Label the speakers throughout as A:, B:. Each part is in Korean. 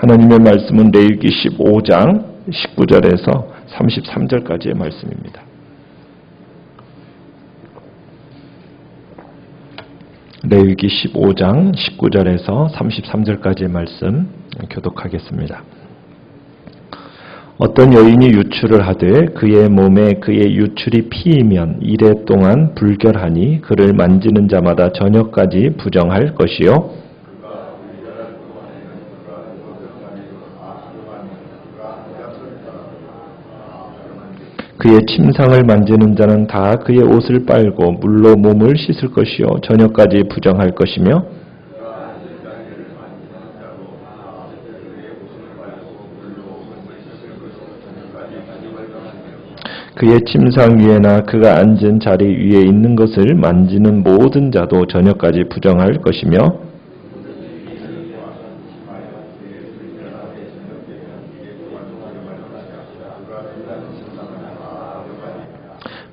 A: 하나님의 말씀은 레위기 15장 19절에서 33절까지의 말씀입니다. 레위기 15장 19절에서 33절까지의 말씀 교독하겠습니다. 어떤 여인이 유출을 하되 그의 몸에 그의 유출이 피이면 이래 동안 불결하니 그를 만지는 자마다 저녁까지 부정할 것이요 그의 침상을 만지는 자는 다 그의 옷을 빨고 물로 몸을 씻을 것이요 저녁까지 부정할 것이며 그의 침상 위에나 그가 앉은 자리 위에 있는 것을 만지는 모든 자도 저녁까지 부정할 것이며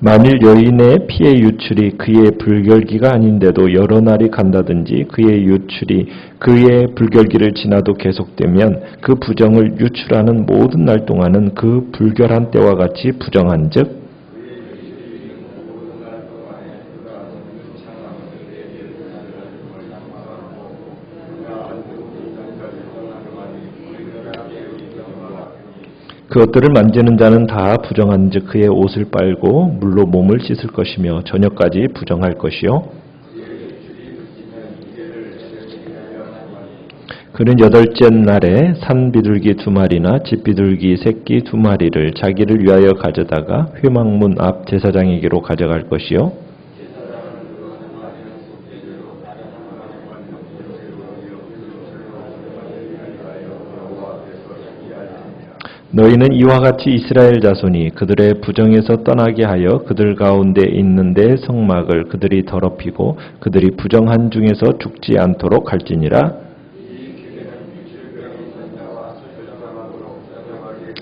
A: 만일 여인의 피의 유출이 그의 불결기가 아닌데도 여러 날이 간다든지 그의 유출이 그의 불결기를 지나도 계속되면 그 부정을 유출하는 모든 날 동안은 그 불결한 때와 같이 부정한 즉 그것들을 만지는 자는 다 부정한즉 그의 옷을 빨고 물로 몸을 씻을 것이며 저녁까지 부정할 것이요. 그는 여덟째 날에 산 비둘기 두 마리나 집 비둘기 새끼 두 마리를 자기를 위하여 가져다가 회막문 앞 제사장에게로 가져갈 것이요 너희는 이와 같이 이스라엘 자손이 그들의 부정에서 떠나게 하여 그들 가운데 있는데 성막을 그들이 더럽히고 그들이 부정한 중에서 죽지 않도록 할지니라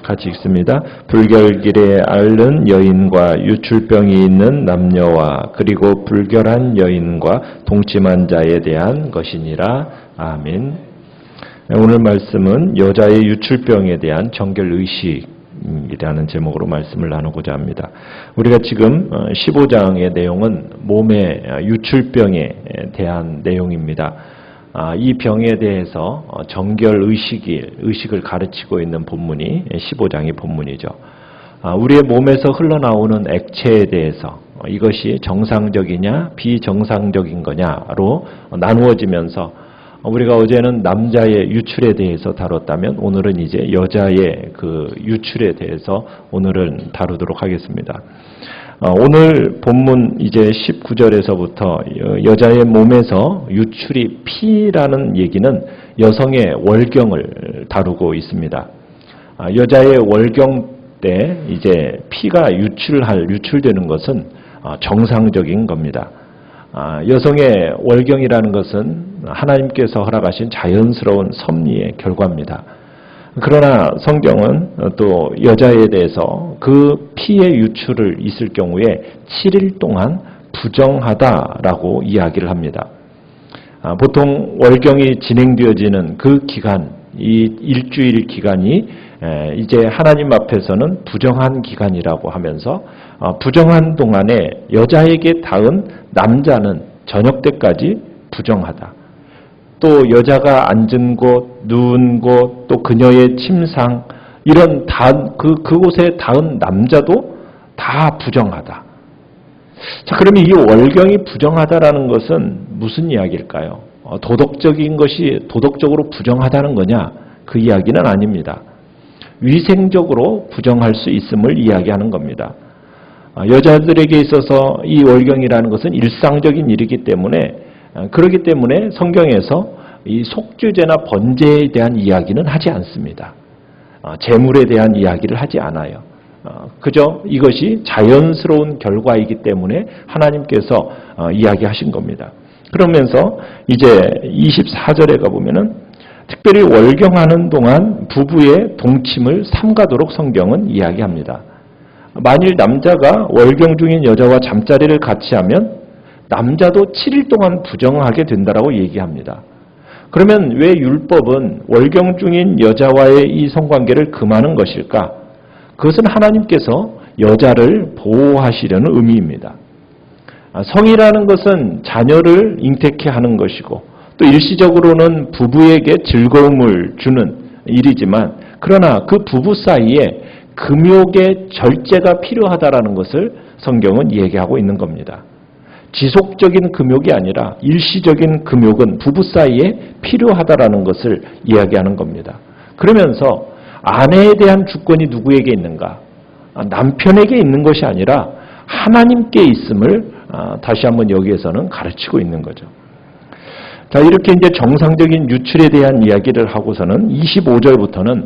A: 같이 읽습니다. 불결길에 앓는 여인과 유출병이 있는 남녀와 그리고 불결한 여인과 동침한 자에 대한 것이니라. 아멘. 오늘 말씀은 여자의 유출병에 대한 정결 의식이라는 제목으로 말씀을 나누고자 합니다. 우리가 지금 15장의 내용은 몸의 유출병에 대한 내용입니다. 이 병에 대해서 정결 의식이 의식을 가르치고 있는 본문이 15장의 본문이죠. 우리의 몸에서 흘러나오는 액체에 대해서 이것이 정상적이냐 비정상적인 거냐로 나누어지면서 우리가 어제는 남자의 유출에 대해서 다뤘다면 오늘은 이제 여자의 그 유출에 대해서 오늘은 다루도록 하겠습니다. 오늘 본문 이제 19절에서부터 여자의 몸에서 유출이 피라는 얘기는 여성의 월경을 다루고 있습니다. 여자의 월경 때 이제 피가 유출할 유출되는 것은 정상적인 겁니다. 여성의 월경이라는 것은 하나님께서 허락하신 자연스러운 섭리의 결과입니다. 그러나 성경은 또 여자에 대해서 그 피의 유출을 있을 경우에 7일 동안 부정하다라고 이야기를 합니다. 보통 월경이 진행되어지는 그 기간, 이 일주일 기간이 이제 하나님 앞에서는 부정한 기간이라고 하면서 부정한 동안에 여자에게 닿은 남자는 저녁 때까지 부정하다. 또 여자가 앉은 곳, 누운 곳, 또 그녀의 침상 이런 그 그곳에 닿은 남자도 다 부정하다. 자, 그러면 이 월경이 부정하다라는 것은 무슨 이야기일까요? 어, 도덕적인 것이 도덕적으로 부정하다는 거냐? 그 이야기는 아닙니다. 위생적으로 부정할 수 있음을 이야기하는 겁니다. 어, 여자들에게 있어서 이 월경이라는 것은 일상적인 일이기 때문에 어, 그렇기 때문에 성경에서 이 속죄제나 번제에 대한 이야기는 하지 않습니다. 어, 재물에 대한 이야기를 하지 않아요. 어, 그저 이것이 자연스러운 결과이기 때문에 하나님께서 이야기하신 겁니다. 그러면서 이제 24절에 가보면은 특별히 월경하는 동안 부부의 동침을 삼가도록 성경은 이야기합니다. 만일 남자가 월경 중인 여자와 잠자리를 같이 하면 남자도 7일 동안 부정하게 된다라고 얘기합니다. 그러면 왜 율법은 월경 중인 여자와의 이 성관계를 금하는 것일까? 그것은 하나님께서 여자를 보호하시려는 의미입니다. 아, 성이라는 것은 자녀를 잉태케 하는 것이고 또 일시적으로는 부부에게 즐거움을 주는 일이지만 그러나 그 부부 사이에 금욕의 절제가 필요하다라는 것을 성경은 얘기하고 있는 겁니다. 지속적인 금욕이 아니라 일시적인 금욕은 부부 사이에 필요하다라는 것을 이야기하는 겁니다. 그러면서 아내에 대한 주권이 누구에게 있는가? 아, 남편에게 있는 것이 아니라 하나님께 있음을 아, 다시 한번 여기에서는 가르치고 있는 거죠. 자, 이렇게 이제 정상적인 유출에 대한 이야기를 하고서는 25절부터는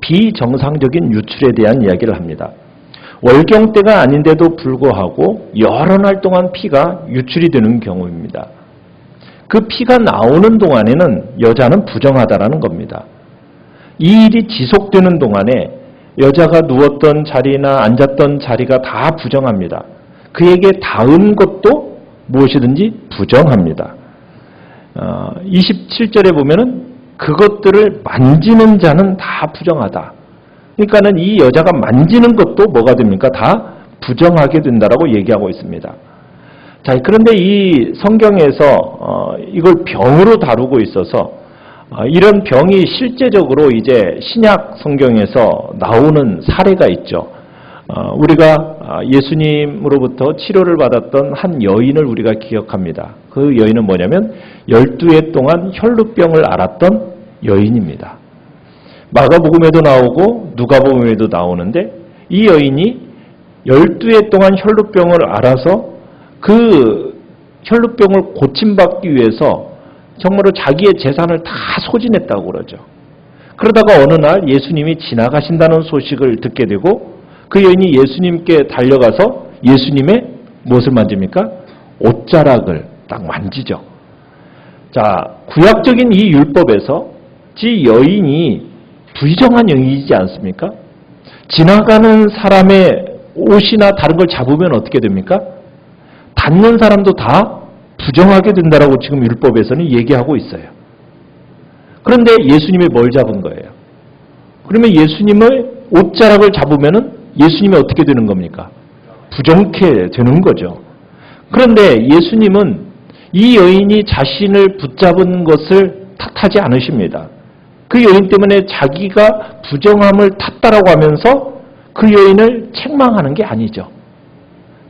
A: 비정상적인 유출에 대한 이야기를 합니다. 월경 때가 아닌데도 불구하고 여러 날 동안 피가 유출이 되는 경우입니다. 그 피가 나오는 동안에는 여자는 부정하다라는 겁니다. 이 일이 지속되는 동안에 여자가 누웠던 자리나 앉았던 자리가 다 부정합니다. 그에게 닿은 것도 무엇이든지 부정합니다. 27절에 어, 보면은 그것들을 만지는 자는 다 부정하다. 그러니까는 이 여자가 만지는 것도 뭐가 됩니까? 다 부정하게 된다라고 얘기하고 있습니다. 자, 그런데 이 성경에서 어, 이걸 병으로 다루고 있어서 어, 이런 병이 실제적으로 이제 신약 성경에서 나오는 사례가 있죠. 어, 우리가 아, 예수님으로부터 치료를 받았던 한 여인을 우리가 기억합니다. 그 여인은 뭐냐면 12해 동안 혈루병을 앓았던 여인입니다. 마가복음에도 나오고 누가복음에도 나오는데 이 여인이 12해 동안 혈루병을 앓아서 그 혈루병을 고침받기 위해서 정말로 자기의 재산을 다 소진했다고 그러죠. 그러다가 어느 날 예수님이 지나가신다는 소식을 듣게 되고 그 여인이 예수님께 달려가서 예수님의 무엇을 만집니까? 옷자락을 딱 만지죠. 자, 구약적인 이 율법에서 지 여인이 부정한 영이지 않습니까? 지나가는 사람의 옷이나 다른 걸 잡으면 어떻게 됩니까? 닿는 사람도 다 부정하게 된다라고 지금 율법에서는 얘기하고 있어요. 그런데 예수님이 뭘 잡은 거예요? 그러면 예수님의 옷자락을 잡으면은 예수님이 어떻게 되는 겁니까? 부정케 되는 거죠. 그런데 예수님은 이 여인이 자신을 붙잡은 것을 탓하지 않으십니다. 그 여인 때문에 자기가 부정함을 탔다라고 하면서 그 여인을 책망하는 게 아니죠.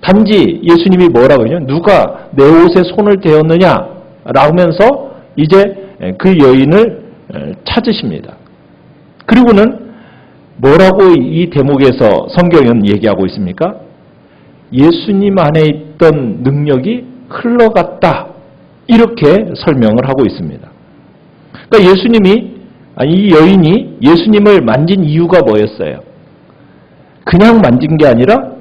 A: 단지 예수님이 뭐라고 하냐? 누가 내 옷에 손을 대었느냐? 라면서 이제 그 여인을 찾으십니다. 그리고는 뭐라고 이 대목에서 성경은 얘기하고 있습니까? 예수님 안에 있던 능력이 흘러갔다. 이렇게 설명을 하고 있습니다. 그러니까 예수님이 이 여인이 예수님을 만진 이유가 뭐였어요? 그냥 만진 게 아니라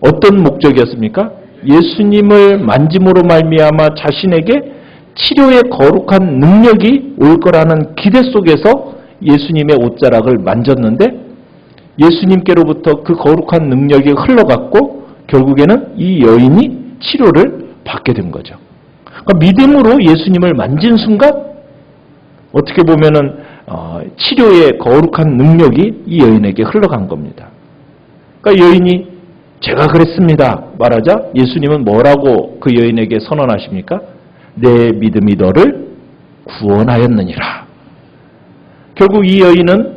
A: 어떤 목적이었습니까? 예수님을 만짐으로 말미암아 자신에게 치료의 거룩한 능력이 올 거라는 기대 속에서 예수님의 옷자락을 만졌는데 예수님께로부터 그 거룩한 능력이 흘러갔고 결국에는 이 여인이 치료를 받게 된 거죠. 그러니까 믿음으로 예수님을 만진 순간 어떻게 보면은 어, 치료의 거룩한 능력이 이 여인에게 흘러간 겁니다. 그러니까 여인이 제가 그랬습니다 말하자 예수님은 뭐라고 그 여인에게 선언하십니까? 내 믿음이 너를 구원하였느니라. 결국 이 여인은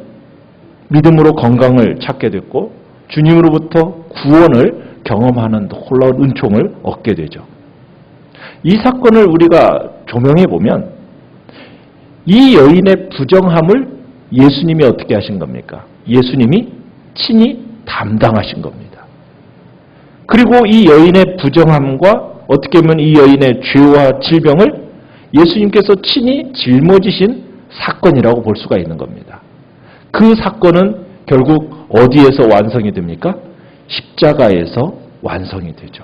A: 믿음으로 건강을 찾게 됐고 주님으로부터 구원을 경험하는 놀라운 은총을 얻게 되죠. 이 사건을 우리가 조명해 보면 이 여인의 부정함을 예수님이 어떻게 하신 겁니까? 예수님이 친히 담당하신 겁니다. 그리고 이 여인의 부정함과 어떻게 보면 이 여인의 죄와 질병을 예수님께서 친히 짊어지신 사건이라고 볼 수가 있는 겁니다. 그 사건은 결국 어디에서 완성이 됩니까? 십자가에서 완성이 되죠.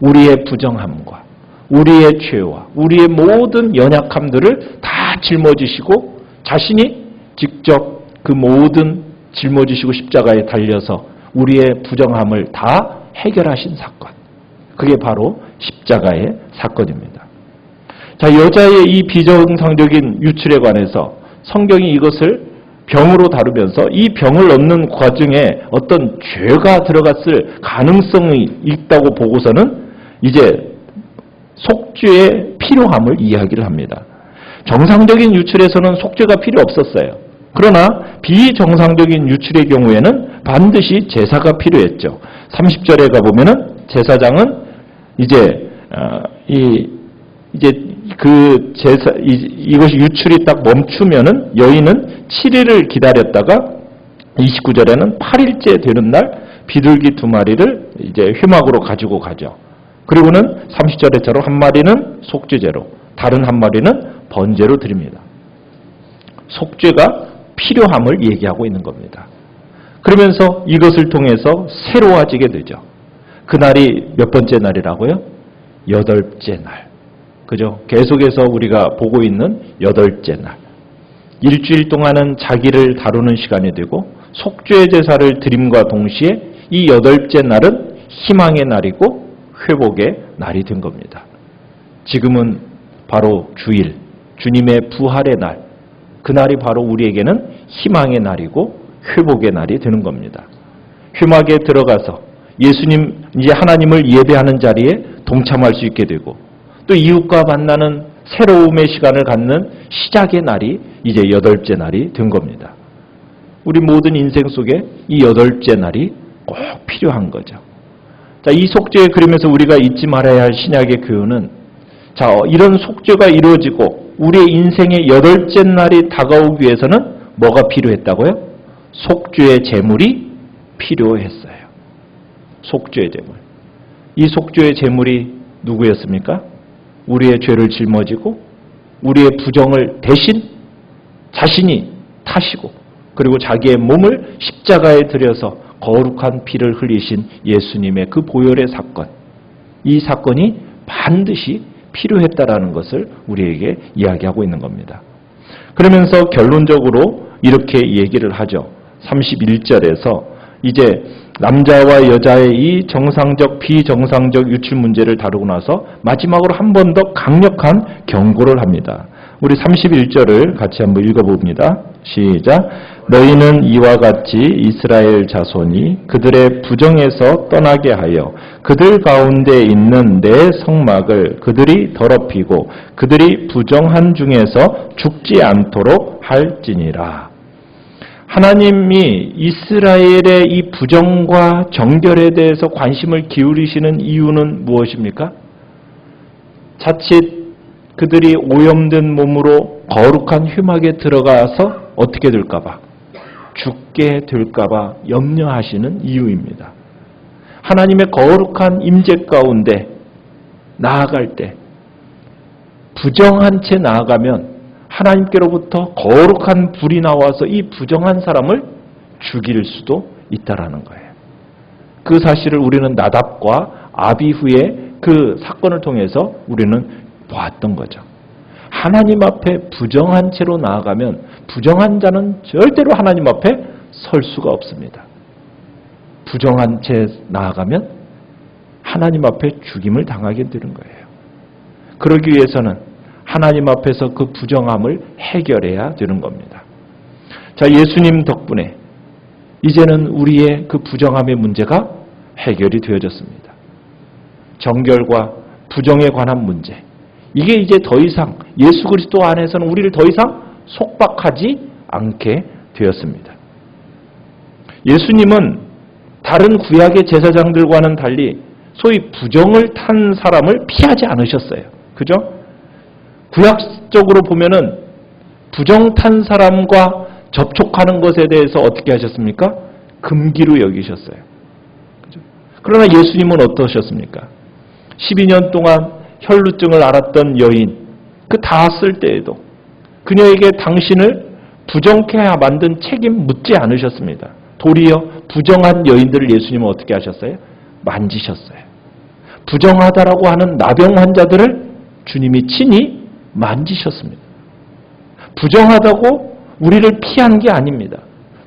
A: 우리의 부정함과 우리의 죄와 우리의 모든 연약함들을 다 짊어지시고 자신이 직접 그 모든 짊어지시고 십자가에 달려서 우리의 부정함을 다 해결하신 사건. 그게 바로 십자가의 사건입니다. 자, 여자의 이 비정상적인 유출에 관해서 성경이 이것을 병으로 다루면서 이 병을 얻는 과정에 어떤 죄가 들어갔을 가능성이 있다고 보고서는 이제 속죄의 필요함을 이야기를 합니다. 정상적인 유출에서는 속죄가 필요 없었어요. 그러나 비정상적인 유출의 경우에는 반드시 제사가 필요했죠. 30절에 가보면은 제사장은 이제 어, 이 이제 그 제사 이, 이것이 유출이 딱 멈추면은 여인은 7일을 기다렸다가 29절에는 8일째 되는 날 비둘기 두 마리를 이제 회막으로 가지고 가죠. 그리고는 30절에처럼 한 마리는 속죄제로, 다른 한 마리는 번제로 드립니다. 속죄가 필요함을 얘기하고 있는 겁니다. 그러면서 이것을 통해서 새로워지게 되죠. 그날이 몇 번째 날이라고요? 여덟째 날. 그죠? 계속해서 우리가 보고 있는 여덟째 날. 일주일 동안은 자기를 다루는 시간이 되고 속죄 제사를 드림과 동시에 이 여덟째 날은 희망의 날이고 회복의 날이 된 겁니다. 지금은 바로 주일, 주님의 부활의 날, 그날이 바로 우리에게는 희망의 날이고 회복의 날이 되는 겁니다. 회막에 들어가서 예수님, 이제 하나님을 예배하는 자리에 동참할 수 있게 되고 또 이웃과 만나는 새로움의 시간을 갖는 시작의 날이 이제 여덟째 날이 된 겁니다. 우리 모든 인생 속에 이 여덟째 날이 꼭 필요한 거죠. 자, 이 속죄의 그림에서 우리가 잊지 말아야 할 신약의 교훈은 자, 이런 속죄가 이루어지고 우리의 인생의 여덟째 날이 다가오기 위해서는 뭐가 필요했다고요? 속죄의 제물이 필요했어요. 속죄의 제물. 이 속죄의 제물이 누구였습니까? 우리의 죄를 짊어지고 우리의 부정을 대신 자신이 타시고 그리고 자기의 몸을 십자가에 들여서 거룩한 피를 흘리신 예수님의 그 보혈의 사건. 이 사건이 반드시 필요했다라는 것을 우리에게 이야기하고 있는 겁니다. 그러면서 결론적으로 이렇게 얘기를 하죠. 31절에서 이제 남자와 여자의 이 정상적 비정상적 유출 문제를 다루고 나서 마지막으로 한 번 더 강력한 경고를 합니다. 우리 31절을 같이 한번 읽어봅니다. 시작. 너희는 이와 같이 이스라엘 자손이 그들의 부정에서 떠나게 하여 그들 가운데 있는 내 성막을 그들이 더럽히고 그들이 부정한 중에서 죽지 않도록 할지니라. 하나님이 이스라엘의 이 부정과 정결에 대해서 관심을 기울이시는 이유는 무엇입니까? 자칫 그들이 오염된 몸으로 거룩한 휴막에 들어가서 어떻게 될까봐 죽게 될까봐 염려하시는 이유입니다. 하나님의 거룩한 임재 가운데 나아갈 때 부정한 채 나아가면 하나님께로부터 거룩한 불이 나와서 이 부정한 사람을 죽일 수도 있다라는 거예요. 그 사실을 우리는 나답과 아비후의 그 사건을 통해서 우리는 보았던 거죠. 하나님 앞에 부정한 채로 나아가면 부정한 자는 절대로 하나님 앞에 설 수가 없습니다. 부정한 채 나아가면 하나님 앞에 죽임을 당하게 되는 거예요. 그러기 위해서는 하나님 앞에서 그 부정함을 해결해야 되는 겁니다. 자, 예수님 덕분에 이제는 우리의 그 부정함의 문제가 해결이 되어졌습니다. 정결과 부정에 관한 문제. 이게 이제 더 이상 예수 그리스도 안에서는 우리를 더 이상 속박하지 않게 되었습니다. 예수님은 다른 구약의 제사장들과는 달리 소위 부정을 탄 사람을 피하지 않으셨어요. 그죠? 구약적으로 보면은 부정 탄 사람과 접촉하는 것에 대해서 어떻게 하셨습니까? 금기로 여기셨어요. 그러나 예수님은 어떠셨습니까? 12년 동안 혈루증을 앓았던 여인, 그 닿았을 때에도 그녀에게 당신을 부정케 만든 책임 묻지 않으셨습니다. 도리어 부정한 여인들을 예수님은 어떻게 하셨어요? 만지셨어요. 부정하다라고 하는 나병 환자들을 주님이 친히 만지셨습니다. 부정하다고 우리를 피한 게 아닙니다.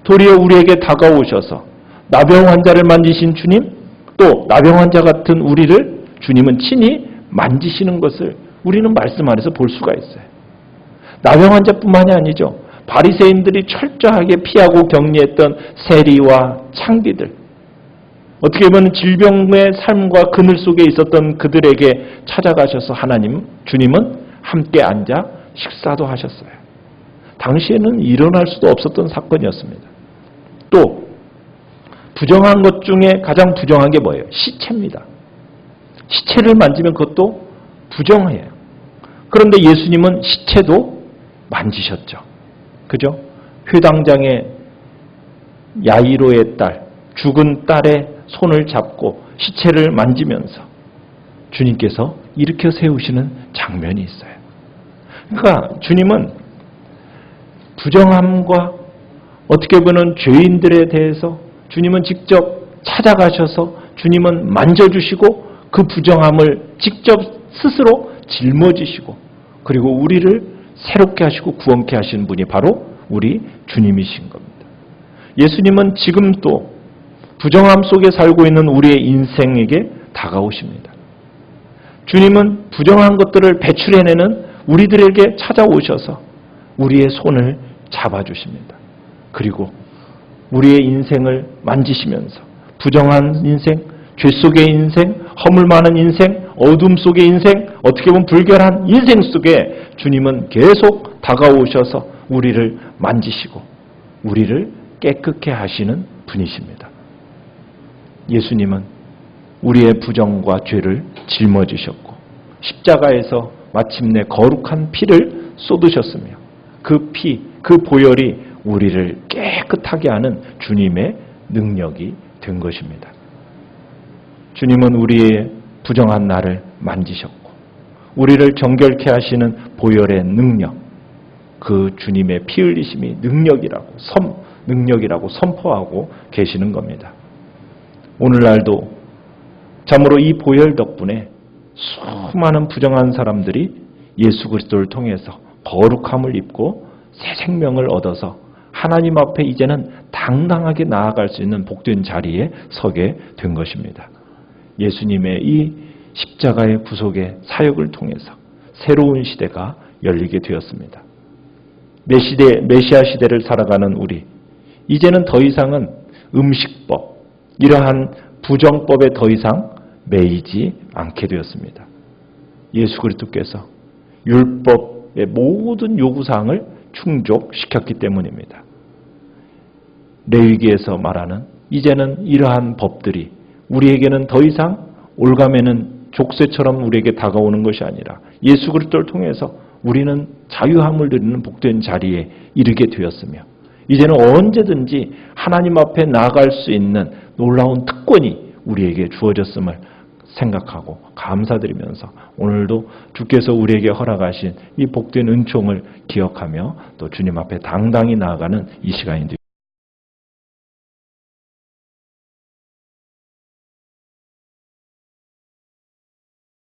A: 도리어 우리에게 다가오셔서 나병 환자를 만지신 주님, 또 나병 환자 같은 우리를 주님은 친히 만지시는 것을 우리는 말씀 안에서 볼 수가 있어요. 나병 환자뿐만이 아니죠. 바리새인들이 철저하게 피하고 격리했던 세리와 창기들, 어떻게 보면 질병의 삶과 그늘 속에 있었던 그들에게 찾아가셔서 하나님, 주님은 함께 앉아 식사도 하셨어요. 당시에는 일어날 수도 없었던 사건이었습니다. 또 부정한 것 중에 가장 부정한 게 뭐예요? 시체입니다. 시체를 만지면 그것도 부정해요. 그런데 예수님은 시체도 만지셨죠. 그죠? 회당장의 야이로의 딸, 죽은 딸의 손을 잡고 시체를 만지면서 주님께서 일으켜 세우시는 장면이 있어요. 그러니까 주님은 부정함과 어떻게 보면 죄인들에 대해서 주님은 직접 찾아가셔서 주님은 만져주시고 그 부정함을 직접 스스로 짊어지시고 그리고 우리를 새롭게 하시고 구원케 하시는 분이 바로 우리 주님이신 겁니다. 예수님은 지금도 부정함 속에 살고 있는 우리의 인생에게 다가오십니다. 주님은 부정한 것들을 배출해내는 우리들에게 찾아오셔서 우리의 손을 잡아주십니다. 그리고 우리의 인생을 만지시면서 부정한 인생, 죄 속의 인생, 허물 많은 인생, 어둠 속의 인생, 어떻게 보면 불결한 인생 속에 주님은 계속 다가오셔서 우리를 만지시고 우리를 깨끗게 하시는 분이십니다. 예수님은 우리의 부정과 죄를 짊어지셨고 십자가에서 마침내 거룩한 피를 쏟으셨으며 그 피, 그 보혈이 우리를 깨끗하게 하는 주님의 능력이 된 것입니다. 주님은 우리의 부정한 나를 만지셨고 우리를 정결케 하시는 보혈의 능력, 그 주님의 피 흘리심이 능력이라고 선 능력이라고 선포하고 계시는 겁니다. 오늘날도 참으로 이 보혈 덕분에 수많은 부정한 사람들이 예수 그리스도를 통해서 거룩함을 입고 새 생명을 얻어서 하나님 앞에 이제는 당당하게 나아갈 수 있는 복된 자리에 서게 된 것입니다. 예수님의 이 십자가의 구속의 사역을 통해서 새로운 시대가 열리게 되었습니다. 메시대, 메시아 시대를 살아가는 우리, 이제는 더 이상은 음식법, 이러한 부정법에 더 이상 매이지 않게 되었습니다. 예수 그리스도께서 율법의 모든 요구사항을 충족시켰기 때문입니다. 레위기에서 말하는 이제는 이러한 법들이 우리에게는 더 이상 올가매는 족쇄처럼 우리에게 다가오는 것이 아니라 예수 그리스도를 통해서 우리는 자유함을 누리는 복된 자리에 이르게 되었으며 이제는 언제든지 하나님 앞에 나아갈 수 있는 놀라운 특권이 우리에게 주어졌음을 생각하고 감사드리면서 오늘도 주께서 우리에게 허락하신 이 복된 은총을 기억하며 또 주님 앞에 당당히 나아가는 이 시간이